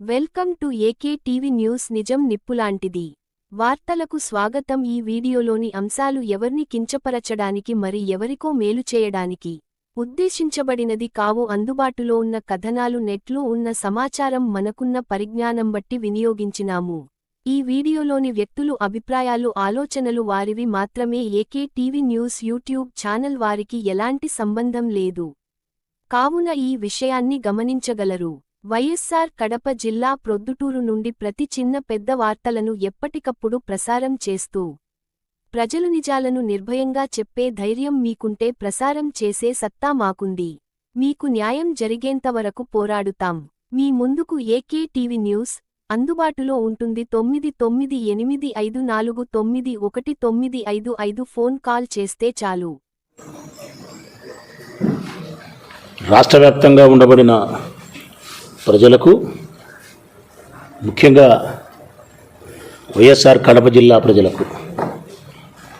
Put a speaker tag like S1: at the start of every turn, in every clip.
S1: Welcome to AK TV news నిజం నిప్పులాంటిది. వార్తలకు స్వాగతం ఈ వీడియోలోని అంశాలు ఎవర్ని కించపరచడానికి మరి ఎవరికో మేలు చేయడానికి. ఉద్దేశించబడినది కావు అందుబాటులో ఉన్న కథనాలు నెట్లో ఉన్న సమాచారం మనకున్న పరిజ్ఞానం బట్టి వినియోగించినాము. ఈ వీడియోలోని వ్యక్తులు అభిప్రాయాలు ఆలోచనలు వారివి మాత్రమే AK TV news YouTube channel వారికి ఎలాంటి సంబంధం లేదు. కావున ఈ విషయాన్ని గమనించగలరు. వైఎస్సార్ కడప జిల్లా ప్రొద్దుటూరు నుండి ప్రతి చిన్న పెద్ద వార్తలను ఎప్పటికప్పుడు ప్రసారం చేస్తూ ప్రజలు నిజాలను నిర్భయంగా చెప్పే ధైర్యం మీకుంటే ప్రసారం చేసే సత్తా మాకుంది. మీకు న్యాయం జరిగేంతవరకు పోరాడుతాం. మీ ముందుకు ఏకే టీవీ న్యూస్ అందుబాటులో ఉంటుంది తొమ్మిది తొమ్మిది ఎనిమిది ఐదు నాలుగు తొమ్మిది ఒకటి తొమ్మిది ఐదు ఐదు ఫోన్ కాల్ చేస్తే చాలు.
S2: రాష్ట్ర వ్యాప్తంగా ఉండబడిన ప్రజలకు ముఖ్యంగా వైఎస్ఆర్ కడప జిల్లా ప్రజలకు.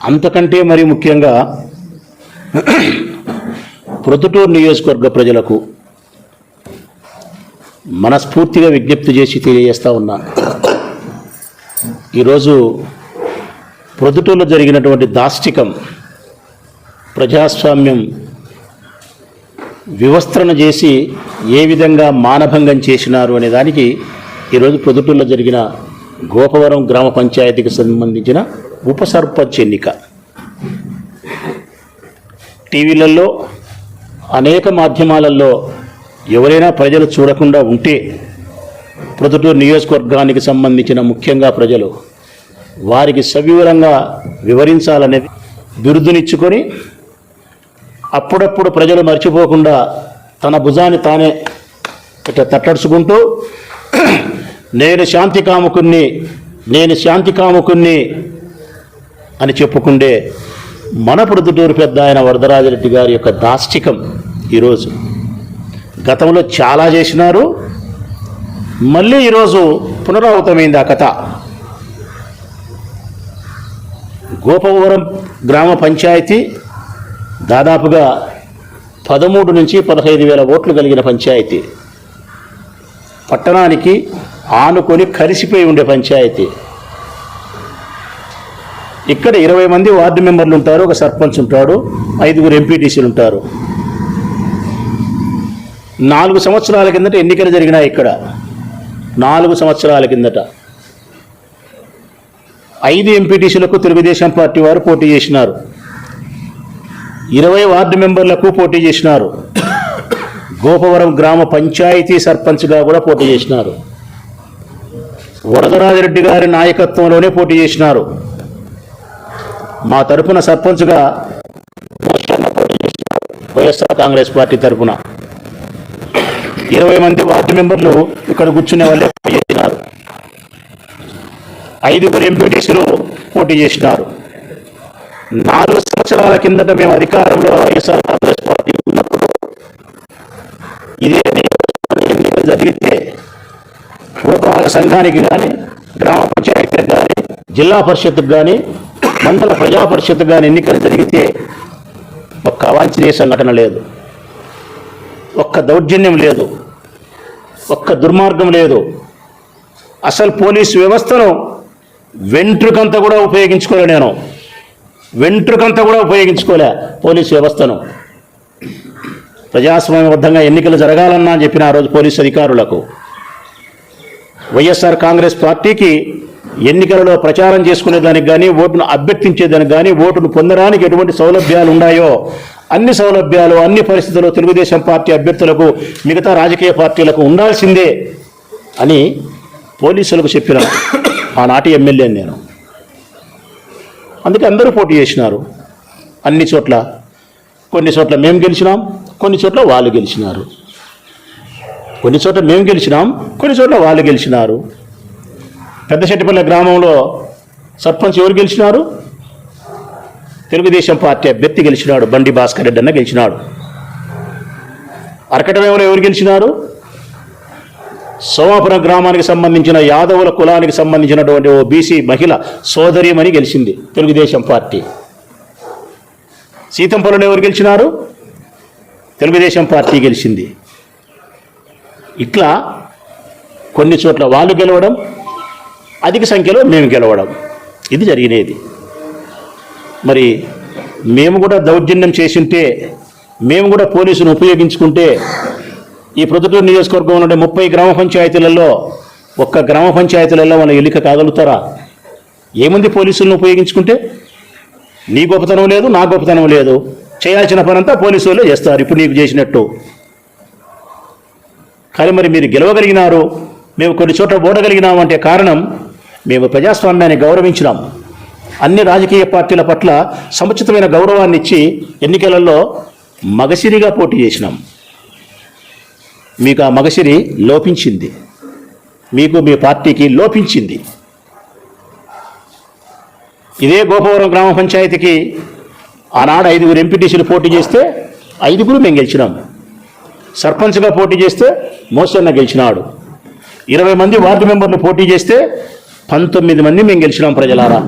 S2: అంతకంటే మరి ముఖ్యంగా ప్రొద్దుటూరు నియోజకవర్గ ప్రజలకు మనస్ఫూర్తిగా విజ్ఞప్తి చేసి తెలియజేస్తా ఉన్నాను ఈరోజు ప్రొద్దుటూరులో జరిగినటువంటి దాష్టికం ప్రజాస్వామ్యం వివస్త్రణ చేసి ఏ విధంగా మానభంగం చేసినారు అనే దానికి ఈరోజు ప్రొద్దుటూరులో జరిగిన గోపవరం గ్రామ పంచాయతీకి సంబంధించిన ఉప సర్పంచ్ ఎన్నిక. టీవీలలో అనేక మాధ్యమాలలో ఎవరైనా ప్రజలు చూడకుండా ఉంటే ప్రొద్దుటూరు నియోజకవర్గానికి సంబంధించిన ముఖ్యంగా ప్రజలు వారికి సవివరంగా వివరించాలనేది బిరుదునిచ్చుకొని అప్పుడప్పుడు ప్రజలు మర్చిపోకుండా తన భుజాన్ని తానే ఇట్లా తట్టడుచుకుంటూ నేను శాంతి కాముకుణ్ణి నేను శాంతి కాముకుణ్ణి అని చెప్పుకుండే మన ప్రొద్దుటూరు పెద్ద ఆయన వరదరాజరెడ్డి గారి యొక్క దాష్టికం ఈరోజు. గతంలో చాలా చేసినారు. మళ్ళీ ఈరోజు పునరావృతమైంది ఆ కథ. గోపవరం గ్రామ పంచాయతీ దాదాపుగా పదమూడు నుంచి పదహైదు వేల ఓట్లు కలిగిన పంచాయతీ. పట్టణానికి ఆనుకొని కలిసిపోయి ఉండే పంచాయతీ. ఇక్కడ ఇరవై మంది వార్డు మెంబర్లు ఉంటారు ఒక సర్పంచ్ ఉంటాడు ఐదుగురు ఎంపీటీసీలు ఉంటారు. నాలుగు సంవత్సరాల కిందట ఎన్నికలు జరిగినాయి ఇక్కడ. నాలుగు సంవత్సరాల కిందట. ఐదు ఎంపీటీసీలకు తెలుగుదేశం పార్టీ వారు పోటీ చేసినారు. ఇరవై వార్డు మెంబర్లకు పోటీ చేసినారు. గోపవరం గ్రామ పంచాయతీ సర్పంచ్గా కూడా పోటీ చేసినారు. వరదరాజరెడ్డి గారి నాయకత్వంలోనే పోటీ చేసినారు. మా తరపున సర్పంచ్గా వైఎస్ఆర్ కాంగ్రెస్ పార్టీ తరపున ఇరవై మంది వార్డు మెంబర్లు ఇక్కడ కూర్చునే వాళ్ళే పోటీ చేసినారు. ఐదుగురు ఎంపీటీసీలు పోటీ చేసినారు. నాలుగు సంవత్సరాల కిందట మేము అధికారంలో వైఎస్ఆర్ కాంగ్రెస్ పార్టీ ఉన్నప్పుడు ఇదే ఎన్నికలు జరిగితే పురపాలక సంఘానికి కానీ గ్రామ పంచాయతీకి కానీ జిల్లా పరిషత్కు కానీ మండల ప్రజా పరిషత్ కానీ ఎన్నికలు జరిగితే ఒక్క అవాంఛనీయ సంఘటన లేదు. ఒక్క దౌర్జన్యం లేదు. ఒక్క దుర్మార్గం లేదు. అసలు పోలీసు వ్యవస్థను వెంట్రుకంతా కూడా ఉపయోగించుకోలే నేను. వెంట్రుకంతా కూడా ఉపయోగించుకోలే పోలీసు వ్యవస్థను. ప్రజాస్వామ్యబద్ధంగా ఎన్నికలు జరగాలన్నా అని చెప్పిన ఆ రోజు పోలీసు అధికారులకు. వైఎస్ఆర్ కాంగ్రెస్ పార్టీకి ఎన్నికలలో ప్రచారం చేసుకునేదానికి కానీ ఓటును అభ్యర్థించేదానికి కానీ ఓటును పొందడానికి ఎటువంటి సౌలభ్యాలు ఉన్నాయో అన్ని సౌలభ్యాలు అన్ని పరిస్థితుల్లో తెలుగుదేశం పార్టీ అభ్యర్థులకు మిగతా రాజకీయ పార్టీలకు ఉండాల్సిందే అని పోలీసులకు చెప్పిన ఆనాటి ఎమ్మెల్యే నేను. అందుకే అందరూ పోటీ చేసినారు. అన్ని చోట్ల కొన్ని చోట్ల మేము గెలిచినాం కొన్ని చోట్ల వాళ్ళు గెలిచినారు. కొన్ని చోట్ల మేము గెలిచినాం కొన్ని చోట్ల వాళ్ళు గెలిచినారు. పెద్దశెట్టిపల్లె గ్రామంలో సర్పంచ్ ఎవరు గెలిచినారు? తెలుగుదేశం పార్టీ అభ్యర్థి గెలిచినాడు బండి భాస్కర్ రెడ్డి అన్న గెలిచినాడు. అరకటమేమలో ఎవరు గెలిచినారు? సోమాపురం గ్రామానికి సంబంధించిన యాదవుల కులానికి సంబంధించినటువంటి ఓ బీసీ మహిళ సోదరిమని గెలిచింది తెలుగుదేశం పార్టీ. సీతంపల్లిలో ఎవరు గెలిచినారు? తెలుగుదేశం పార్టీ గెలిచింది. ఇట్లా కొన్ని చోట్ల వాళ్ళు గెలవడం అధిక సంఖ్యలో మేము గెలవడం ఇది జరిగినది. మరి మేము కూడా దౌర్జన్యం చేసింటే మేము కూడా పోలీసును ఉపయోగించుకుంటే ఈ ప్రొద్దుటూరు నియోజకవర్గం ఉండే ముప్పై గ్రామ పంచాయతీలలో ఒక్క గ్రామ పంచాయతీలలో మన ఎలిక కాగలుగుతారా? ఏముంది పోలీసులను ఉపయోగించుకుంటే? నీ గొప్పతనం లేదు నా గొప్పతనం లేదు. చేయాల్సిన పనంతా పోలీసు వాళ్ళే చేస్తారు ఇప్పుడు నీకు చేసినట్టు. కానీ మరి మీరు గెలవగలిగినారు మేము కొన్ని చోట్ల ఓడగలిగినాం అంటే కారణం మేము ప్రజాస్వామ్యాన్ని గౌరవించినాం. అన్ని రాజకీయ పార్టీల పట్ల సముచితమైన గౌరవాన్ని ఇచ్చి ఎన్నికలలో మగసిరిగా పోటీ చేసినాం. మీకు ఆ మగసిరి లోపించింది. మీకు మీ పార్టీకి లోపించింది. ఇదే గోపవరం గ్రామ పంచాయతీకి ఆనాడు ఐదుగురు ఎంపీటీసీలు పోటీ చేస్తే ఐదుగురు మేము గెలిచినాం. సర్పంచ్గా పోటీ చేస్తే మోసన్న గెలిచినాడు. ఇరవై మంది వార్డు మెంబర్లు పోటీ చేస్తే పంతొమ్మిది మంది మేము గెలిచినాం ప్రజలారా.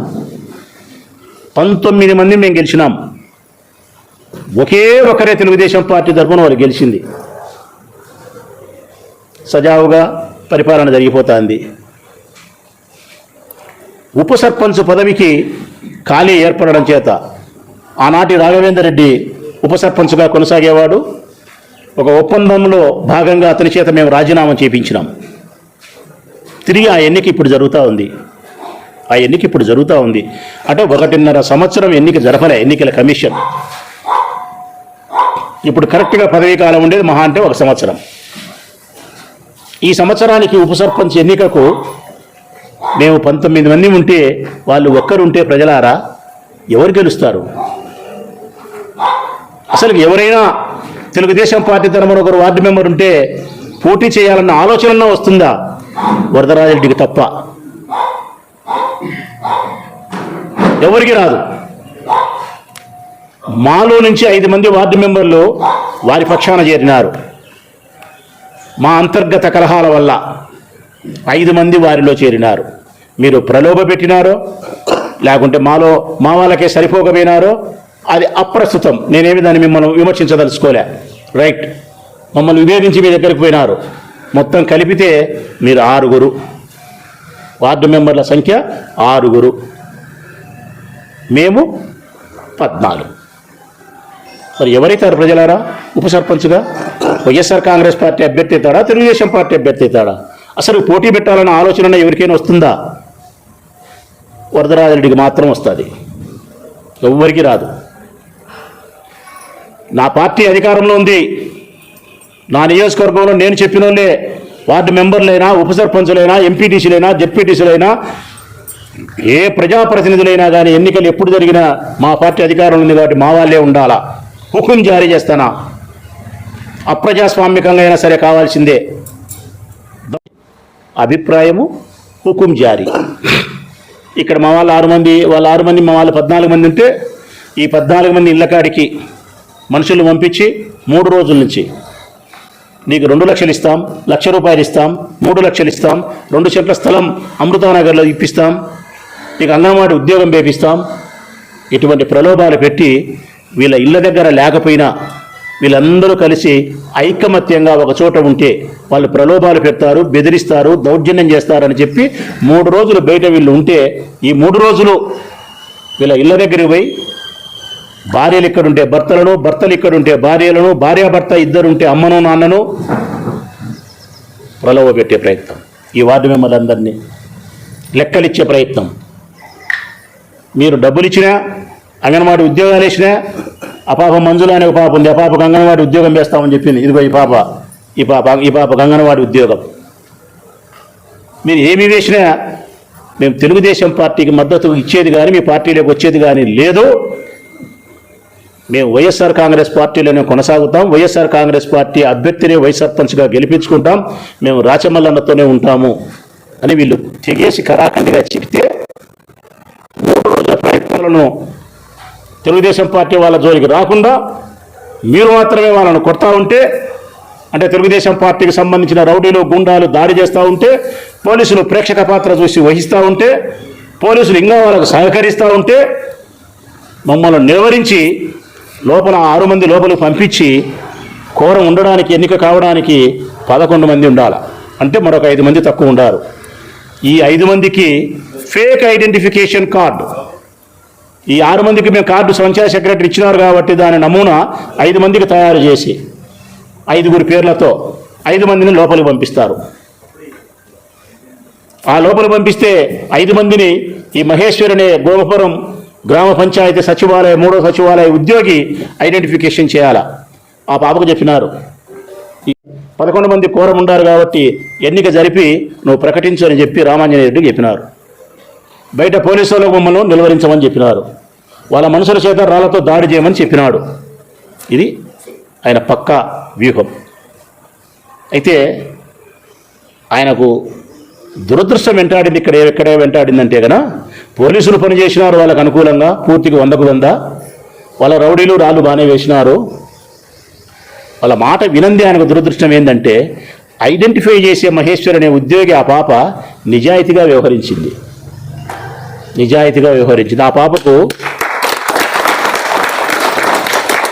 S2: పంతొమ్మిది మంది మేము గెలిచినాం. ఒకే ఒకరే తెలుగుదేశం పార్టీ తరఫున వారు గెలిచింది. సజావుగా పరిపాలన జరిగిపోతుంది. ఉప సర్పంచ్ పదవికి ఖాళీ ఏర్పడడం చేత ఆనాటి రాఘవేందర్ రెడ్డి ఉప సర్పంచ్గా కొనసాగేవాడు. ఒక ఒప్పందంలో భాగంగా అతని చేత మేము రాజీనామా చేపించినాం. తిరిగి ఆ ఎన్నిక ఇప్పుడు జరుగుతూ ఉంది. ఆ ఎన్నిక ఇప్పుడు జరుగుతూ ఉంది. అంటే ఒకటిన్నర సంవత్సరం ఎన్నిక జరపలే ఎన్నికల కమిషన్. ఇప్పుడు కరెక్ట్గా పదవీ కాలం ఉండేది మహా అంటే ఒక సంవత్సరం. ఈ సంవత్సరానికి ఉప సర్పంచ్ ఎన్నికకు మేము పంతొమ్మిది మంది ఉంటే వాళ్ళు ఒక్కరుంటే ప్రజలారా? ఎవరు గెలుస్తారు? అసలు ఎవరైనా తెలుగుదేశం పార్టీ తరపున ఒకరు వార్డు మెంబర్ ఉంటే పోటీ చేయాలన్న ఆలోచన వస్తుందా? వరదరాజరెడ్డికి తప్ప. ఎవరికి రాదు? మాలో నుంచి ఐదు మంది వార్డు మెంబర్లు వారి పక్షాన చేరినారు. మా అంతర్గత కలహాల వల్ల ఐదు మంది వారిలో చేరినారు. మీరు ప్రలోభ పెట్టినారో లేకుంటే మాలో మా వాళ్ళకే సరిపోకపోయినారో అది అప్రస్తుతం. నేనేమి దాన్ని మిమ్మల్ని విమర్శించదలుచుకోలే. రైట్. మమ్మల్ని విభేదించి మీ దగ్గరికి పోయినారు. మొత్తం కలిపితే మీరు ఆరుగురు. వార్డు మెంబర్ల సంఖ్య ఆరుగురు. మేము పద్నాలుగు. మరి ఎవరైతారు ప్రజలారా? ఉప సర్పంచ్గా? వైఎస్ఆర్ కాంగ్రెస్ పార్టీ అభ్యర్థి అవుతాడా? తెలుగుదేశం పార్టీ అభ్యర్థి అవుతాడా? అసలు పోటీ పెట్టాలన్న ఆలోచన ఎవరికైనా వస్తుందా? వరదరాజరెడ్డికి మాత్రం వస్తుంది. ఎవ్వరికి రాదు. నా పార్టీ అధికారంలో ఉంది. నా నియోజకవర్గంలో నేను చెప్పిన వాళ్ళే వార్డు మెంబర్లైనా ఉప సర్పంచులైనా ఎంపీటీసీలైనా జెడ్పీటీసీలైనా ఏ ప్రజాప్రతినిధులైనా కానీ ఎన్నికలు ఎప్పుడు జరిగినా మా పార్టీ అధికారంలో ఉంది కాబట్టి మా వాళ్ళే ఉండాలా? హుకుం జారీ చేస్తానా? అప్రజాస్వామికంగా అయినా సరే కావాల్సిందే. అభిప్రాయము హుకుం జారీ. ఇక్కడ మా వాళ్ళు ఆరు మంది వాళ్ళ ఆరు మంది మా వాళ్ళు పద్నాలుగు మంది ఉంటే ఈ పద్నాలుగు మంది ఇళ్ళ కాడికి మనుషులు పంపించి మూడు రోజుల నుంచి నీకు రెండు లక్షలు ఇస్తాం లక్ష రూపాయలు ఇస్తాం మూడు లక్షలు ఇస్తాం రెండు చెట్ల స్థలం అమృతానగర్లో ఇప్పిస్తాం నీకు అన్నమాడి ఉద్యోగం వేపిస్తాం ఇటువంటి ప్రలోభాలు పెట్టి వీళ్ళ ఇళ్ళ దగ్గర లేకపోయినా వీళ్ళందరూ కలిసి ఐకమత్యంగా ఒక చోట ఉంటే వాళ్ళు ప్రలోభాలు పెడతారు బెదిరిస్తారు దౌర్జన్యం చేస్తారని చెప్పి మూడు రోజులు బయట వీళ్ళు ఉంటే ఈ మూడు రోజులు వీళ్ళ ఇళ్ళ దగ్గరికి పోయి భార్యలు ఇక్కడుంటే భర్తలను భర్తలు ఇక్కడుంటే భార్యలను భార్యాభర్త ఇద్దరుంటే అమ్మను నాన్నను ప్రలోభ పెట్టే ప్రయత్నం. ఈ వార్డు మెంబర్లందరినీ లెక్కలిచ్చే ప్రయత్నం. మీరు డబ్బులు ఇచ్చినా అంగన్వాడి ఉద్యోగాలు వేసినా ఆ పాప మంజుల అనే ఒక పాప ఉంది. ఆ పాపకు అంగన్వాడి ఉద్యోగం వేస్తామని చెప్పింది. ఇదిగో ఈ పాప ఈ పాప ఈ పాపకు అంగన్వాడి ఉద్యోగం. మీరు ఏమి వేసినా మేము తెలుగుదేశం పార్టీకి మద్దతు ఇచ్చేది కానీ మీ పార్టీలోకి వచ్చేది కానీ లేదు. మేము వైఎస్ఆర్ కాంగ్రెస్ పార్టీలోనే కొనసాగుతాం. వైఎస్ఆర్ కాంగ్రెస్ పార్టీ అభ్యర్థిని వైస్ సర్పంచ్గా గెలిపించుకుంటాం. మేము రాచమల్లన్నతోనే ఉంటాము అని వీళ్ళు తెగేసి కరాఖండిగా చెప్తే మూడు రోజుల ప్రయత్నాలను తెలుగుదేశం పార్టీ వాళ్ళ జోలికి రాకుండా మీరు మాత్రమే వాళ్ళను కొడతా ఉంటే అంటే తెలుగుదేశం పార్టీకి సంబంధించిన రౌడీలు గుండాలు దాడి చేస్తూ ఉంటే పోలీసులు ప్రేక్షక పాత్ర చూసి వహిస్తూ ఉంటే పోలీసులు ఇంకా వాళ్ళకు సహకరిస్తూ ఉంటే మమ్మల్ని నిలవరించి లోపల ఆరు మంది లోపలికి పంపించి కోరం ఉండడానికి ఎన్నిక కావడానికి పదకొండు మంది ఉండాలి. అంటే మరొక ఐదు మంది తక్కువ ఉండారు. ఈ ఐదు మందికి ఫేక్ ఐడెంటిఫికేషన్ కార్డు ఈ ఆరు మందికి మేము కార్డు సంచార సెక్రటరీ ఇచ్చినారు కాబట్టి దాని నమూనా ఐదు మందికి తయారు చేసి ఐదుగురు పేర్లతో ఐదు మందిని లోపలికి పంపిస్తారు. ఆ లోపల పంపిస్తే ఐదు మందిని ఈ మహేశ్వర్ అనే గోపురం గ్రామ పంచాయతీ సచివాలయ మూడో సచివాలయ ఉద్యోగి ఐడెంటిఫికేషన్ చేయాలా. ఆ పాపకు చెప్పినారు. ఈ పదకొండు మంది కోరం ఉండారు కాబట్టి ఎన్నిక జరిపి నువ్వు ప్రకటించు అని చెప్పి రామాంజనేయ రెడ్డికి చెప్పినారు. బయట పోలీసు వాళ్ళకు మమ్మల్ని నిలువరించమని చెప్పినారు. వాళ్ళ మనుషుల చేత రాళ్ళతో దాడి చేయమని చెప్పినాడు. ఇది ఆయన పక్కా వ్యూహం. అయితే ఆయనకు దురదృష్టం వెంటాడింది ఇక్కడ ఎక్కడే వెంటాడిందంటే కదా పోలీసులు పనిచేసినారు వాళ్ళకు అనుకూలంగా పూర్తిగా వందకు వంద. వాళ్ళ రౌడీలు రాళ్ళు బాగానే వేసినారు. వాళ్ళ మాట వినంది ఆయనకు దురదృష్టం ఏంటంటే ఐడెంటిఫై చేసే మహేశ్వర్ అనే ఉద్యోగి ఆ పాప నిజాయితీగా వ్యవహరించింది. నిజాయితీగా వ్యవహరించింది ఆ పాపకు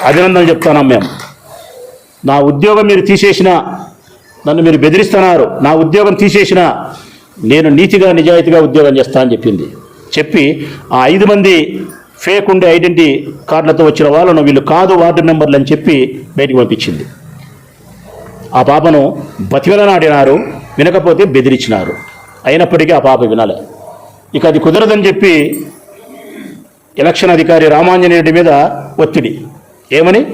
S2: అభినందన చెప్తున్నాం మేము. నా ఉద్యోగం మీరు తీసేసిన నన్ను మీరు బెదిరిస్తున్నారు. నా ఉద్యోగం తీసేసిన నేను నీతిగా నిజాయితీగా ఉద్యోగం చేస్తా అని చెప్పింది. చెప్పి ఆ ఐదు మంది ఫేక్ ఉండే ఐడెంటిటీ కార్డులతో వచ్చిన వాళ్ళను వీళ్ళు కాదు వార్డు మెంబర్లు అని చెప్పి బయటికి పంపించింది. ఆ పాపను బతివలనాడినారు వినకపోతే బెదిరించినారు. అయినప్పటికీ ఆ పాప వినాలి. ఇక అది కుదరదని చెప్పి ఎలక్షన్ అధికారి రామాంజనేయుడి మీద ఒత్తిడి. ఏమని?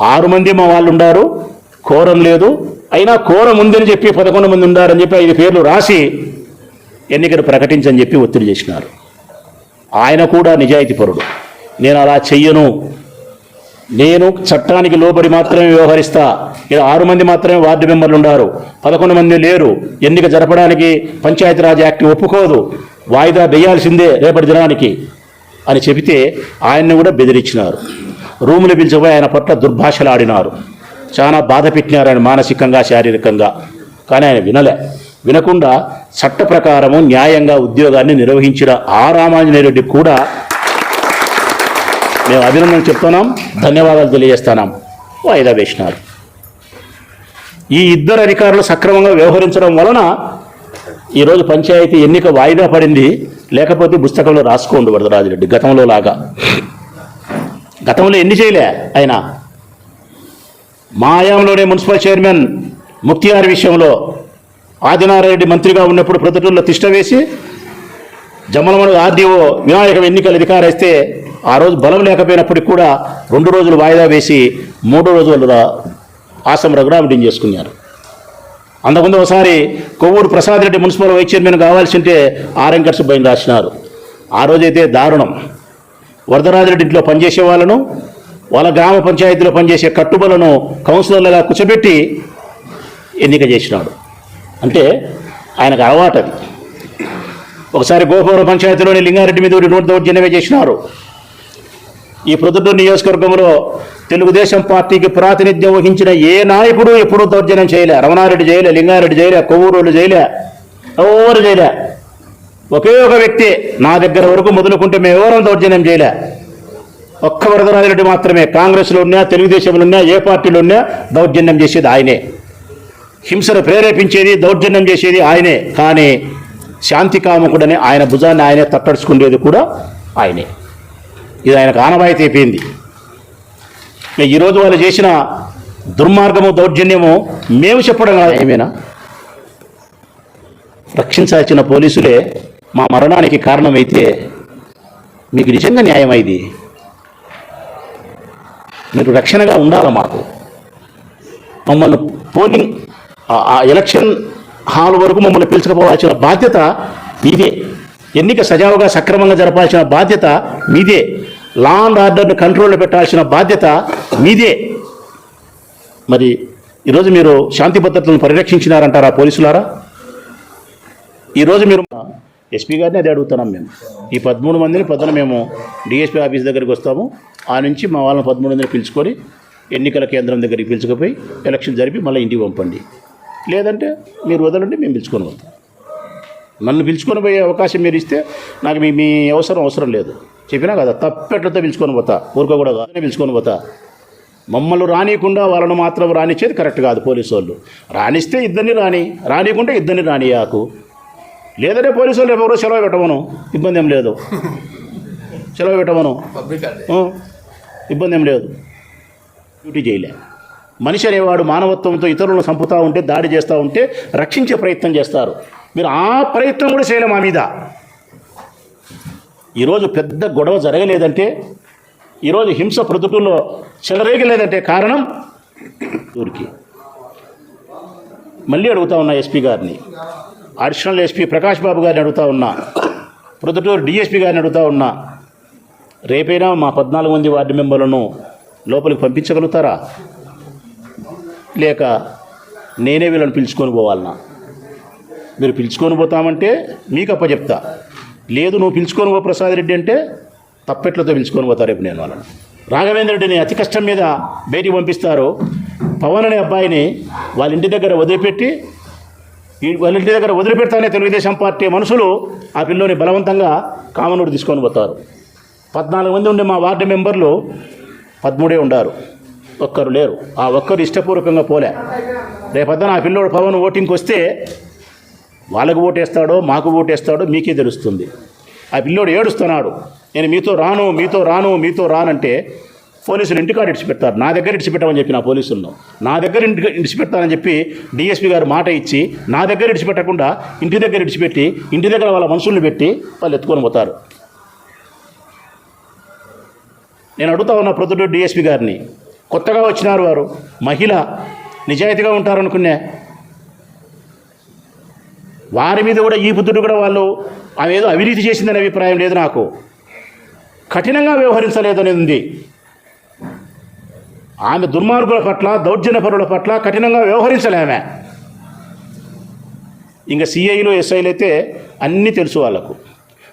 S2: ఆరు మంది మా వాళ్ళు ఉండారు కోరం లేదు. అయినా కోరం ఉందని చెప్పి పదకొండు మంది ఉండారని చెప్పి ఐదు పేర్లు రాసి ఎన్నికలు ప్రకటించని చెప్పి ఒత్తిడి చేసినారు. ఆయన కూడా నిజాయితీపరుడు నేను అలా చెయ్యను. నేను చట్టానికి లోబడి మాత్రమే వ్యవహరిస్తా. ఇలా ఆరు మంది మాత్రమే వార్డు మెంబర్లు ఉన్నారు పదకొండు మంది లేరు. ఎన్నిక జరపడానికి పంచాయతీరాజ్ యాక్ట్ ఒప్పుకోదు. వాయిదా వేయాల్సిందే రేపటి దినానికి అని చెబితే ఆయన్ని కూడా బెదిరించినారు. రూములు పిలిచిపోయి ఆయన పట్ల దుర్భాషలాడినారు. చాలా బాధ పెట్టినారు ఆయన మానసికంగా శారీరకంగా. కానీ ఆయన వినలే. వినకుండా చట్ట ప్రకారము న్యాయంగా ఉద్యోగాన్ని నిర్వహించిన ఆ రామాంజనేయ రెడ్డి కూడా మేము అభినందన చెప్తున్నాం ధన్యవాదాలు తెలియజేస్తున్నాం. వాయిదా వేసినారు. ఈ ఇద్దరు అధికారులు సక్రమంగా వ్యవహరించడం వలన ఈరోజు పంచాయతీ ఎన్నిక వాయిదా పడింది. లేకపోతే పుస్తకంలో రాసుకోండి వరదరాజురెడ్డి గతంలో లాగా. గతంలో ఎన్ని చేయలే ఆయన? మాయాంలోనే మున్సిపల్ చైర్మన్ ముక్తియార్ విషయంలో ఆదినారాయణ మంత్రిగా ఉన్నప్పుడు ప్రొద్దుటూరులో తిష్ట వేసి జమ్మలమడు ఆర్డీఓ వినాయక ఎన్నికల అధికారిస్తే ఆ రోజు బలం లేకపోయినప్పటికీ కూడా రెండు రోజులు వాయిదా వేసి మూడో రోజు వాళ్ళు ఆశ్రమ రఘురామిటింగ్ చేసుకున్నారు. అంతకుముందు ఒకసారి Kovvur Prasad Reddy municipal vice chairman కావాల్సి ఉంటే ఆర్ఎంకర్స్ బయలు రాసినారు. ఆ రోజైతే దారుణం. వరదరాజరెడ్డి ఇంట్లో పనిచేసే వాళ్ళను వాళ్ళ గ్రామ పంచాయతీలో పనిచేసే కట్టుబలను కౌన్సిలర్లుగా కూర్చోబెట్టి ఎన్నిక చేసినాడు. అంటే ఆయనకు అలవాటు అది ఒకసారి గోపురం పంచాయతీలోని లింగారెడ్డి మీద నోటి దౌర్జన్యమే చేసినారు. ఈ ప్రొద్దుటూరు నియోజకవర్గంలో తెలుగుదేశం పార్టీకి ప్రాతినిధ్యం వహించిన ఏ నాయకుడు ఎప్పుడూ దౌర్జన్యం చేయలే. రమణారెడ్డి చేయలే లింగారెడ్డి చేయలే కొవ్వూరులు చేయలే ఎవరు చేయలే. ఒకే ఒక వ్యక్తి నా దగ్గర వరకు మొదలుకుంటే మేము ఎవరం దౌర్జన్యం చేయలే. ఒక్క వరదరాజిరెడ్డి మాత్రమే. కాంగ్రెస్లో ఉన్నా తెలుగుదేశంలో ఉన్నా ఏ పార్టీలో ఉన్నా దౌర్జన్యం చేసేది ఆయనే. హింసను ప్రేరేపించేది దౌర్జన్యం చేసేది ఆయనే. కానీ శాంతి కాముకుడని ఆయన భుజాన్ని ఆయనే తట్టడుచుకునేది కూడా ఆయనే. ఇది ఆయనకు ఆనవాయితీ అయిపోయింది. ఈరోజు వాళ్ళు చేసిన దుర్మార్గము దౌర్జన్యము మేము చెప్పడం కాదు. ఏమైనా రక్షించాల్సిన పోలీసులే మా మరణానికి కారణమైతే మీకు నిజంగా న్యాయం ఇది మీరు రక్షణగా ఉండాలి మాకు. మమ్మల్ని పోలింగ్ ఆ ఎలక్షన్ హాల్ వరకు మమ్మల్ని పిలుచుకుపోవాల్సిన బాధ్యత మీదే. ఎన్నిక సజావుగా సక్రమంగా జరపాల్సిన బాధ్యత మీదే. లా అండ్ ఆర్డర్ని కంట్రోల్లో పెట్టాల్సిన బాధ్యత మీదే. మరి ఈరోజు మీరు శాంతి భద్రతలను పరిరక్షించినారంటారా పోలీసులారా? ఈరోజు మీరు ఎస్పీ గారిని అదే అడుగుతున్నాం మేము. ఈ పదమూడు మందిని పొద్దున మేము డిఎస్పీ ఆఫీస్ దగ్గరికి వస్తాము. ఆ నుంచి మా వాళ్ళని పదమూడు మందిని పిలుచుకొని ఎన్నికల కేంద్రం దగ్గరికి పిలుచుకుపోయి ఎలక్షన్ జరిపి మళ్ళీ ఇంటికి పంపండి. లేదంటే మీరు వదలండి మేము పిలుచుకొని పోతాం నన్ను పిలుచుకొని పోయే అవకాశం మీరు ఇస్తే నాకు మీ మీ అవసరం అవసరం లేదు. చెప్పినా కదా తప్పెట్లతో పిలుచుకొని పోతా ఊరుకో కూడా పిలుచుకొని పోతా. మమ్మల్ని రానియకుండా వాళ్ళను మాత్రం రానిచ్చేది కరెక్ట్ కాదు పోలీసు వాళ్ళు రానిస్తే ఇద్దరిని రాని రానియకుంటే ఇద్దరిని రానియాకు లేదంటే పోలీసు వాళ్ళు ఎవరో సెలవు పెట్టమను ఇబ్బంది ఏం లేదు. సెలవు పెట్టమను. ఇబ్బంది ఏం లేదు. డ్యూటీ చేయలే. మనిషి అనేవాడు మానవత్వంతో ఇతరులను చంపుతూ ఉంటే దాడి చేస్తూ ఉంటే రక్షించే ప్రయత్నం చేస్తారు. మీరు ఆ ప్రయత్నం కూడా చేయలే మా మీద. ఈరోజు పెద్ద గొడవ జరగలేదంటే ఈరోజు హింస ప్రతుకుల్లో చెలరేగలేదంటే కారణం ఊరికి. మళ్ళీ అడుగుతా ఉన్నా ఎస్పీ గారిని. అడిషనల్ ఎస్పీ ప్రకాష్ బాబు గారిని అడుగుతా ఉన్నా. ప్రొద్దుటూరు డిఎస్పీ గారిని అడుగుతా ఉన్నా. రేపైనా మా పద్నాలుగు మంది వార్డు మెంబర్లను లోపలికి పంపించగలుగుతారా? లేక నేనే వీళ్ళని పిలుచుకొని పోవాలనా? మీరు పిలుచుకొని పోతామంటే మీకు అప్పచెప్తా లేదు నువ్వు పిలుచుకొని పో ప్రసాద్ రెడ్డి అంటే తప్పెట్లతో పిలుచుకొని పోతా రేపు నేను వాళ్ళని రాఘవేంద్ర రెడ్డిని అతి కష్టం మీద బయటికి పంపిస్తారు. పవన్ అనే అబ్బాయిని వాళ్ళ ఇంటి దగ్గర వదిలిపెట్టి వాళ్ళ ఇంటి దగ్గర వదిలిపెడతానే తెలుగుదేశం పార్టీ మనుషులు ఆ పిల్లోని బలవంతంగా కామనూరు తీసుకొని పోతారు. పద్నాలుగు మంది ఉండే మా వార్డు మెంబర్లు పదమూడే ఉండారు. ఒక్కరు లేరు. ఆ ఒక్కరు ఇష్టపూర్వకంగా పోలే. రేపొద్దున ఆ పిల్లోడు పవన్ ఓటింగ్కి వస్తే వాళ్ళకు ఓటేస్తాడో మాకు ఓటేస్తాడో మీకే తెలుస్తుంది. ఆ పిల్లోడు ఏడుస్తున్నాడు. నేను మీతో రాను మీతో రాను మీతో రానంటే పోలీసులు ఇంటికాడ ఇడిచిపెడతారు. నా దగ్గర ఇడిచిపెట్టమని చెప్పి నా పోలీసులను. నా దగ్గర ఇంటి ఇడిచిపెడతానని చెప్పి డిఎస్పీ గారు మాట ఇచ్చి నా దగ్గర ఇడిచిపెట్టకుండా ఇంటి దగ్గర ఇడిచిపెట్టి ఇంటి దగ్గర వాళ్ళ మనుషుల్ని పెట్టి వాళ్ళు ఎత్తుకొని పోతారు. నేను అడుగుతా ఉన్న ప్రొద్దుడు డిఎస్పీ గారిని. కొత్తగా వచ్చినారు వారు. మహిళ నిజాయితీగా ఉంటారనుకునే వారి మీద కూడా ఈ బుద్ధుడు కూడా వాళ్ళు ఆమె ఏదో అవినీతి చేసిందనే అభిప్రాయం లేదు నాకు. కఠినంగా వ్యవహరించలేదనేది ఉంది. ఆమె దుర్మార్గుల పట్ల దౌర్జన్యపరుల పట్ల కఠినంగా వ్యవహరించలేమే ఇంకా సిఐలు ఎస్ఐలు అయితే అన్నీ తెలుసు వాళ్ళకు.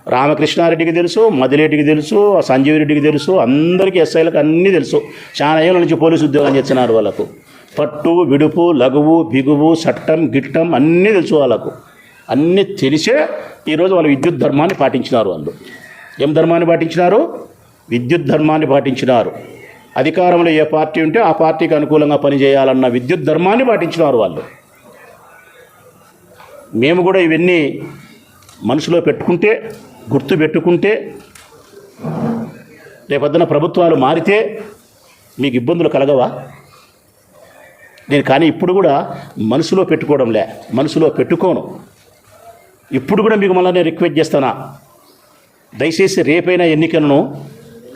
S2: రామకృష్ణారెడ్డికి తెలుసు మదిరెడ్డికి తెలుసు సంజీవ్ రెడ్డికి తెలుసు అందరికీ ఎస్ఐలకు అన్నీ తెలుసు. చాలా ఏళ్ళ నుంచి పోలీసు ఉద్యోగం చేస్తున్నారు వాళ్ళకు. పట్టు విడుపు లఘువు బిగువు చట్టం గిట్టం అన్నీ తెలుసు వాళ్ళకు. అన్నీ తెలిసే ఈరోజు వాళ్ళు విద్యుత్ ధర్మాన్ని పాటించినారు వాళ్ళు ఏం ధర్మాన్ని పాటించినారు? విద్యుత్ ధర్మాన్ని పాటించినారు. అధికారంలో ఏ పార్టీ ఉంటే ఆ పార్టీకి అనుకూలంగా పనిచేయాలన్న విద్యుత్ ధర్మాన్ని పాటించినారు వాళ్ళు. మేము కూడా ఇవన్నీ మనసులో పెట్టుకుంటే గుర్తు పెట్టుకుంటే రేపొద్దున ప్రభుత్వాలు మారితే మీకు ఇబ్బందులు కలగవా? నేను కానీ ఇప్పుడు కూడా మనసులో పెట్టుకోవడంలే మనసులో పెట్టుకోను. ఇప్పుడు కూడా మీకు మళ్ళీ నేను రిక్వెస్ట్ చేస్తానా? దయచేసి రేపైన ఎన్నికలను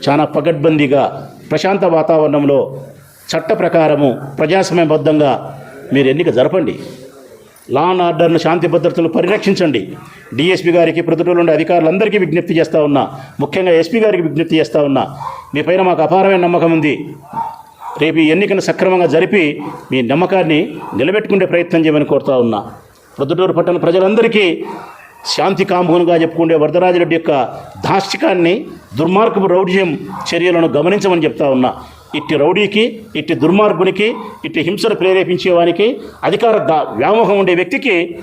S2: చాలా పగడ్బందీగా ప్రశాంత వాతావరణంలో చట్ట ప్రకారము ప్రజాస్వామ్యబద్ధంగా మీరు ఎన్నిక జరపండి. లా అండ్ ఆర్డర్ను శాంతి భద్రతలు పరిరక్షించండి. డిఎస్పీ గారికి ప్రతిరోజు ఉండే అధికారులందరికీ విజ్ఞప్తి చేస్తూ ఉన్నా. ముఖ్యంగా ఎస్పీ గారికి విజ్ఞప్తి చేస్తూ ఉన్నా. మీ పైన మాకు అపారమైన నమ్మకం ఉంది. రేపు ఈ ఎన్నికను సక్రమంగా జరిపి మీ నమ్మకాన్ని నిలబెట్టుకునే ప్రయత్నం చేయమని కోరుతా ఉన్నా. ప్రొద్దుటూరు పట్టణ ప్రజలందరికీ శాంతి కాంబోనుగా చెప్పుకునే వరదరాజరెడ్డి యొక్క దాష్టికాన్ని దుర్మార్గపు రౌడ్యం చర్యలను గమనించమని చెప్తా ఉన్నా. ఇట్టి రౌడీకి ఇట్టి దుర్మార్గునికి ఇట్టి హింసను ప్రేరేపించేవానికి అధికార దా- వ్యామోహం ఉండే వ్యక్తికి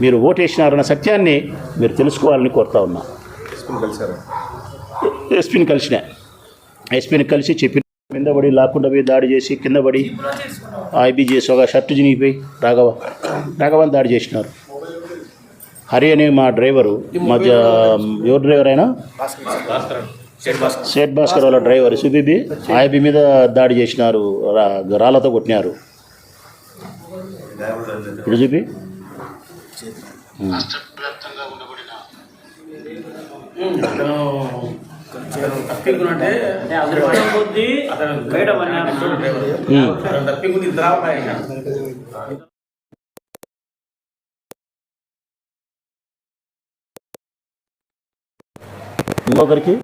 S2: మీరు ఓటేసినారన్న సత్యాన్ని మీరు తెలుసుకోవాలని కోరుతా ఉన్నా. ఎస్పీని కలిసిన. ఎస్పీని కలిసి చెప్పి కింద పడి లాక్కుండా పోయి దాడి చేసి కింద పడి ఐబీ చేసి ఒక షర్టు చినిగిపోయి రాఘవ రాఘవని దాడి చేసినారు. హరి అనే మా డ్రైవరు మా జ- ఎవరు డ్రైవర్ అయినా సేట్ భాస్కర్ వాళ్ళ డ్రైవర్ సుబీబీ ఐబీ మీద దాడి చేసినారు రా- రాళ్ళతో కొట్టినారు. ఇప్పుడు చూపి.
S3: తప్పించుకున్నట్టే బయట.
S4: తప్పించుకుని ఇద్దరు
S2: ఇంకొకరికి